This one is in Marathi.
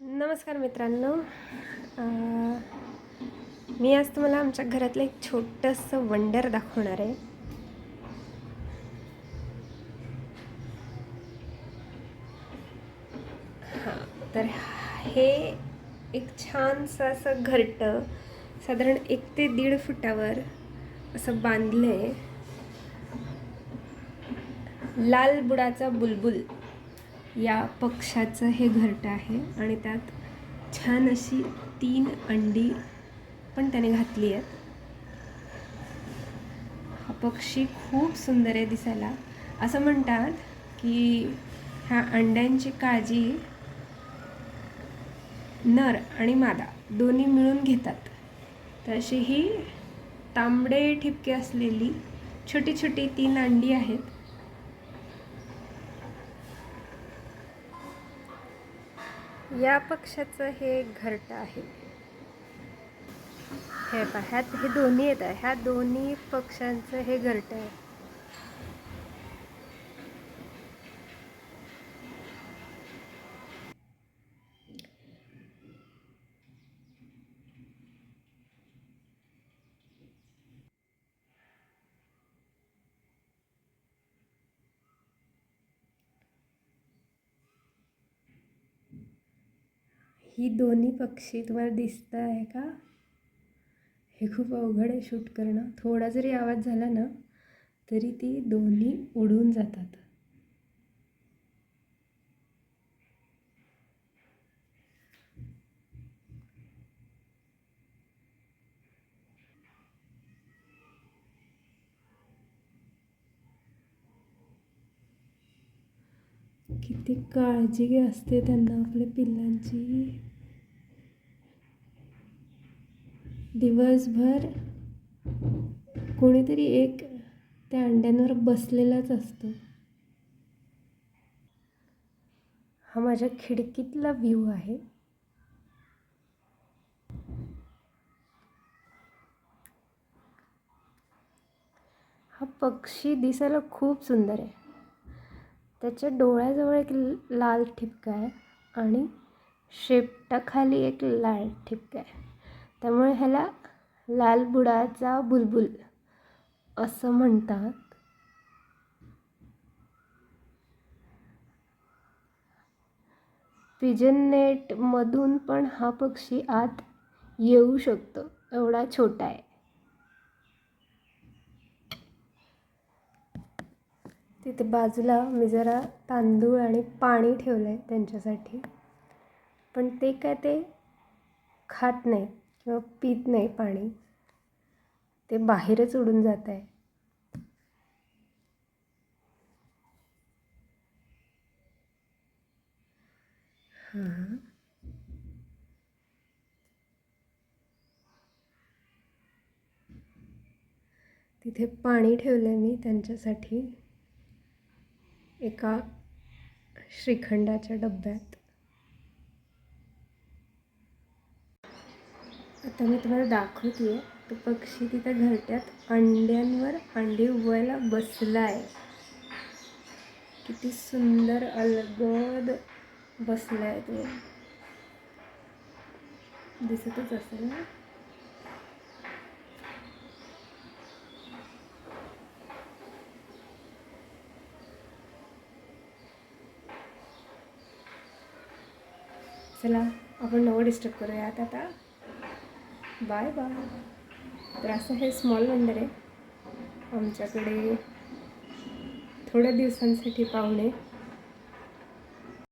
नमस्कार मित्रांनो. मी आज तुम्हाला आमच्या घरातलं एक छोटंसं वंडर दाखवणार आहे. हां तर हे एक छानसं असं घरटं साधारण एक ते दीड फुटावर असं बांधलं आहे लाल बुडाचा बुलबुल. या पक्षाचं हे घरटं आहे आणि त्यात छान अशी तीन अंडी पण त्याने घातली आहेत. हा पक्षी खूप सुंदर आहे दिसायला. असं म्हणतात की ह्या अंड्यांची काळजी नर आणि मादा दोन्ही मिळून घेतात. तर अशी ही तांबडे ठिपके असलेली छोटी छोटी तीन अंडी आहेत. या पक्षाचं हे घरटं आहे. हे पहा ह्यात हे दोन्ही येत आहे. ह्या दोन्ही पक्षांचं हे घरटं आहे. ही दोन्ही पक्षी तुम्हाला दिसत आहे का? हे खूप अवघड आहे शूट करणं. थोडा जरी आवाज झाला ना तरी ती दोन्ही उडून जातात. किती काळजी असते त्यांना आपल्या पिल्लांची. दिवसभर कोणीतरी एक त्या अंड्यांवर बसलेलाच असतो. हा माझ्या खिडकीतला व्ह्यू आहे. हा पक्षी दिसायला खूप सुंदर आहे. त्याच्या डोळ्याजवळ एक लाल ठिपका आहे आणि शेपटाखाली एक लाल ठिपका आहे. त्यामुळे ह्याला लाल बुडाचा बुलबुल असं म्हणतात. पिजन नेटमधून पण हा पक्षी आत येऊ शकतो. एवढा छोटा आहे. तिथे बाजूला मी जरा तांदूळ आणि पाणी ठेवलं आहे त्यांच्यासाठी. पण ते काय ते खात नाही किंवा पित नाही पाणी. ते बाहेरच उडून जात आहे हां तिथे पाणी ठेवलं आहे मी त्यांच्यासाठी. एका श्रीखंडाच्या डब्यात आता मी तुम्हाला दाखवते तो पक्षी तिथे घरट्यात अंड्यांवर अंडी उगवायला बसला आहे किती सुंदर अलगद बसला आहे तो. दिसतच असेल ना? चला आपण नवं डिस्टर्ब करूयात आता. बाय बाय तर असं हे स्मॉल वंडर आहे. आमच्याकडे थोड्या दिवसांसाठी पाहुणे.